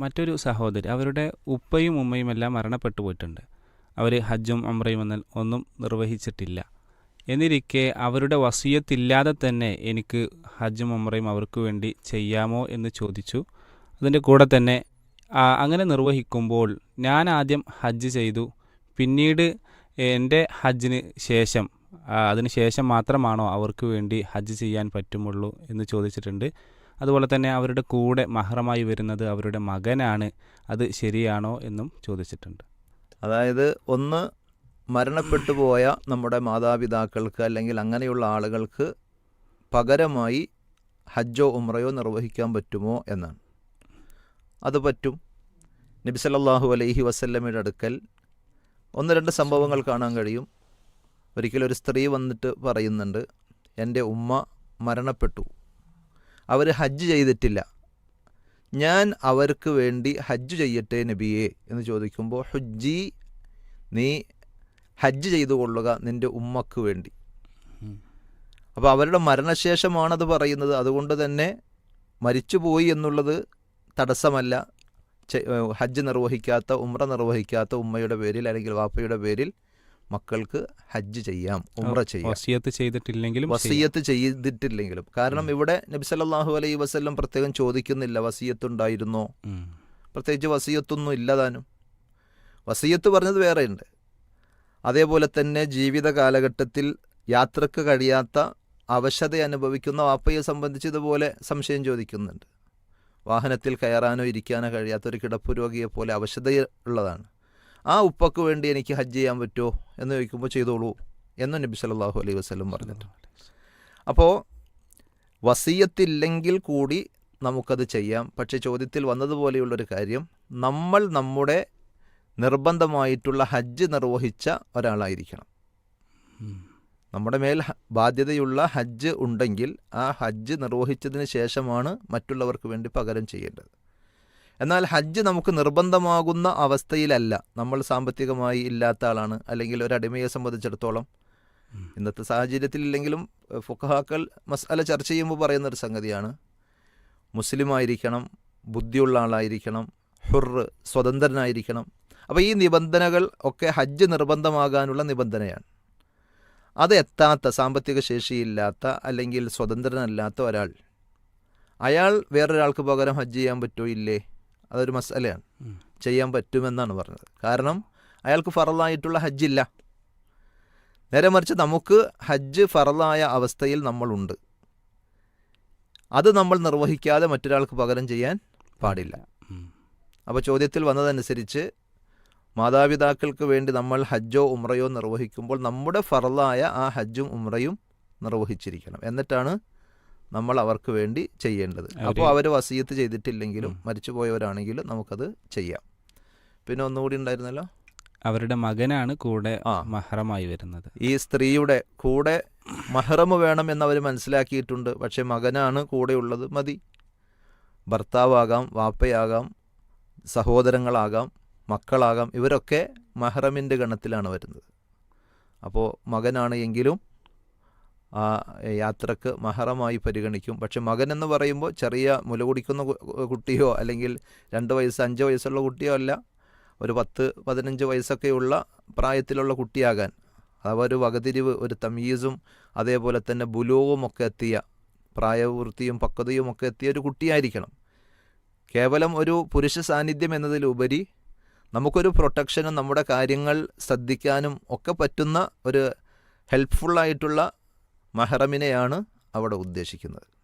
മറ്റൊരു സഹോദരി അവരുടെ ഉപ്പയും ഉമ്മയും എല്ലാം മരണപ്പെട്ടു പോയിട്ടുണ്ട്. അവർ ഹജ്ജും അമ്രയും എന്നാൽ ഒന്നും നിർവഹിച്ചിട്ടില്ല. എന്നിരിക്കെ അവരുടെ വസീയത്തില്ലാതെ തന്നെ എനിക്ക് ഹജ്ജും അമ്രയും അവർക്ക് വേണ്ടി ചെയ്യാമോ എന്ന് ചോദിച്ചു. അതിന്റെ കൂടെ തന്നെ അങ്ങനെ നിർവഹിക്കുമ്പോൾ ഞാൻ ആദ്യം ഹജ്ജ് ചെയ്തു. പിന്നീട് എന്റെ ഹജ്ജിന് ശേഷം അതിന് ശേഷം മാത്രമാണോ അവർക്ക് വേണ്ടി ഹജ്ജ് ചെയ്യാൻ പറ്റുമുള്ളൂ എന്ന് ചോദിച്ചിട്ടുണ്ട്. അതുപോലെ തന്നെ അവരുടെ കൂടെ മഹറമായി വരുന്നത് അവരുടെ മകനാണ്. അത് ശരിയാണോ എന്നും ചോദിച്ചിട്ടുണ്ട്. അതായത് ഒന്ന് മരണപ്പെട്ടു പോയ നമ്മുടെ മാതാപിതാക്കൾക്ക് അല്ലെങ്കിൽ അങ്ങനെയുള്ള ആളുകൾക്ക് പകരമായി ഹജ്ജോ ഉമ്രയോ നിർവഹിക്കാൻ പറ്റുമോ എന്നാണ്. അത് പറ്റും. നബി സല്ലല്ലാഹു അലൈഹി വസല്ലമയുടെ അടുക്കൽ ഒന്ന് രണ്ട് സംഭവങ്ങൾ കാണാൻ കഴിയും. ഒരിക്കലൊരു സ്ത്രീ വന്നിട്ട് പറയുന്നുണ്ട് എന്റെ ഉമ്മ മരണപ്പെട്ടു. അവർ ഹജ്ജ് ചെയ്തിട്ടില്ല. ഞാൻ അവർക്ക് വേണ്ടി ഹജ്ജ് ചെയ്യട്ടെ നബിയെ എന്ന് ചോദിക്കുമ്പോൾ ഹുജ്ജി നീ ഹജ്ജ് ചെയ്തു കൊള്ളുക നിന്റെ ഉമ്മക്ക് വേണ്ടി. അപ്പോൾ അവരുടെ മരണശേഷമാണത് പറയുന്നത്. അതുകൊണ്ട് തന്നെ മരിച്ചുപോയി എന്നുള്ളത് തടസ്സമല്ല. ഹജ്ജ് നിർവഹിക്കാത്ത ഉമ്ര നിർവഹിക്കാത്ത ഉമ്മയുടെ പേരിൽ അല്ലെങ്കിൽ വാപ്പയുടെ പേരിൽ മക്കൾക്ക് ഹജ്ജ് ചെയ്യാം ഉമ്ര ചെയ്യാം. വസിയത്ത് ചെയ്തിട്ടില്ലെങ്കിലും വസിയത്ത് ചെയ്തിട്ടില്ലെങ്കിലും. കാരണം ഇവിടെ നബി സല്ലാഹു അലൈഹി വസ്ല്ലം പ്രത്യേകം ചോദിക്കുന്നില്ല വസീയത്ത് ഉണ്ടായിരുന്നോ പ്രത്യേകിച്ച് വസീയത്തൊന്നും ഇല്ലതാനും. വസീയത്ത് പറഞ്ഞത് വേറെയുണ്ട്. അതേപോലെ തന്നെ ജീവിത കാലഘട്ടത്തിൽ യാത്രയ്ക്ക് കഴിയാത്ത അവശത അനുഭവിക്കുന്ന വാപ്പയെ സംബന്ധിച്ച് ഇതുപോലെ സംശയം ചോദിക്കുന്നുണ്ട്. വാഹനത്തിൽ കയറാനോ ഇരിക്കാനോ കഴിയാത്ത ഒരു കിടപ്പ് രോഗിയെ പോലെ അവശത ഉള്ളതാണ് ആ ഉപ്പക്ക് വേണ്ടി എനിക്ക് ഹജ്ജ് ചെയ്യാൻ പറ്റുമോ എന്ന് ചോദിക്കുമ്പോൾ ചെയ്തോളൂ എന്ന് നബി സല്ലല്ലാഹു അലൈഹി വസല്ലം പറഞ്ഞിട്ടുണ്ട്. അപ്പോൾ വസീയത്തില്ലെങ്കിൽ കൂടി നമുക്കത് ചെയ്യാം. പക്ഷേ ചോദ്യത്തിൽ വന്നതുപോലെയുള്ളൊരു കാര്യം നമ്മൾ നമ്മുടെ നിർബന്ധമായിട്ടുള്ള ഹജ്ജ് നിർവഹിച്ച ഒരാളായിരിക്കണം. നമ്മുടെ മേൽ ബാധ്യതയുള്ള ഹജ്ജ് ഉണ്ടെങ്കിൽ ആ ഹജ്ജ് നിർവഹിച്ചതിന് ശേഷമാണ് മറ്റുള്ളവർക്ക് വേണ്ടി പകരം ചെയ്യേണ്ടത്. എന്നാൽ ഹജ്ജ് നമുക്ക് നിർബന്ധമാകുന്ന അവസ്ഥയിലല്ല. നമ്മൾ സാമ്പത്തികമായി ഇല്ലാത്ത ആളാണ്. അല്ലെങ്കിൽ ഒരു അടിമയെ സംബന്ധിച്ചിടത്തോളം. ഇന്നത്തെ സാഹചര്യത്തിൽ ഇല്ലെങ്കിലും എഹ്, ഫുഖഹാക്കൾ മസാല ചർച്ച ചെയ്യുമ്പോൾ പറയുന്ന ഒരു സംഗതിയാണ്. മുസ്ലിം ആയിരിക്കണം ബുദ്ധിയുള്ള ആളായിരിക്കണം ഹുറ് സ്വതന്ത്രനായിരിക്കണം. അപ്പോൾ ഈ നിബന്ധനകൾ ഒക്കെ ഹജ്ജ് നിർബന്ധമാകാനുള്ള നിബന്ധനയാണ്. അത് എത്താത്ത സാമ്പത്തിക ശേഷിയില്ലാത്ത അല്ലെങ്കിൽ സ്വതന്ത്രനല്ലാത്ത ഒരാൾ. അയാൾ വേറൊരാൾക്ക് പകരം ഹജ്ജ് ചെയ്യാൻ പറ്റുമോ? ഇല്ലേ? അതൊരു മസലയാണ്. ചെയ്യാൻ പറ്റുമെന്നാണ് പറഞ്ഞത്. കാരണം അയാൾക്ക് ഫറലായിട്ടുള്ള ഹജ്ജില്ല. നേരെ മറിച്ച് നമുക്ക് ഹജ്ജ് ഫറലായ അവസ്ഥയിൽ നമ്മളുണ്ട്. അത് നമ്മൾ നിർവഹിക്കാതെ മറ്റൊരാൾക്ക് പകരം ചെയ്യാൻ പാടില്ല. അപ്പോൾ ചോദ്യത്തിൽ വന്നതനുസരിച്ച് മാതാപിതാക്കൾക്ക് വേണ്ടി നമ്മൾ ഹജ്ജോ ഉമ്രയോ നിർവഹിക്കുമ്പോൾ നമ്മുടെ ഫറലായ ആ ഹജ്ജും ഉമ്രയും നിർവഹിച്ചിരിക്കണം. എന്നിട്ടാണ് നമ്മൾ അവർക്ക് വേണ്ടി ചെയ്യേണ്ടത്. അപ്പോൾ അവർ വസീയത്ത് ചെയ്തിട്ടില്ലെങ്കിലും മരിച്ചുപോയവരാണെങ്കിലും നമുക്കത് ചെയ്യാം. പിന്നെ ഒന്നുകൂടി ഉണ്ടായിരുന്നല്ലോ? അവരുടെ മകനാണ് കൂടെ. മഹറമായി വരുന്നത്. ഈ സ്ത്രീയുടെ കൂടെ മഹ്റം വേണം എന്നവർ മനസ്സിലാക്കിയിട്ടുണ്ട്. പക്ഷെ മകനാണ് കൂടെയുള്ളത് മതി. ഭർത്താവാകാം വാപ്പയാകാം സഹോദരങ്ങളാകാം മക്കളാകാം ഇവരൊക്കെ മഹ്റമിന്റെ ഗണത്തിലാണ് വരുന്നത്. അപ്പോൾ മകനാണ് എങ്കിലും ആ യാത്രയ്ക്ക് മഹറമായി പരിഗണിക്കും. പക്ഷെ മകൻ എന്ന് പറയുമ്പോൾ ചെറിയ മുല കുടിക്കുന്ന കുട്ടിയോ അല്ലെങ്കിൽ രണ്ട് വയസ്സ് അഞ്ച് വയസ്സുള്ള കുട്ടിയോ അല്ല ഒരു പത്ത് പതിനഞ്ച് വയസ്സൊക്കെയുള്ള പ്രായത്തിലുള്ള കുട്ടിയാകാൻ. അഥവാ ഒരു വകതിരിവ് ഒരു തമീസും അതേപോലെ തന്നെ ബുലൂവും ഒക്കെ എത്തിയ പ്രായപൂർത്തിയും പക്വതയും ഒക്കെ എത്തിയ ഒരു കുട്ടിയായിരിക്കണം. കേവലം ഒരു പുരുഷ സാന്നിധ്യം എന്നതിലുപരി നമുക്കൊരു പ്രൊട്ടക്ഷനും നമ്മുടെ കാര്യങ്ങൾ ശ്രദ്ധിക്കാനും ഒക്കെ പറ്റുന്ന ഒരു ഹെൽപ്ഫുള്ളായിട്ടുള്ള മഹറമിനെയാണ് അവിടെ ഉദ്ദേശിക്കുന്നത്.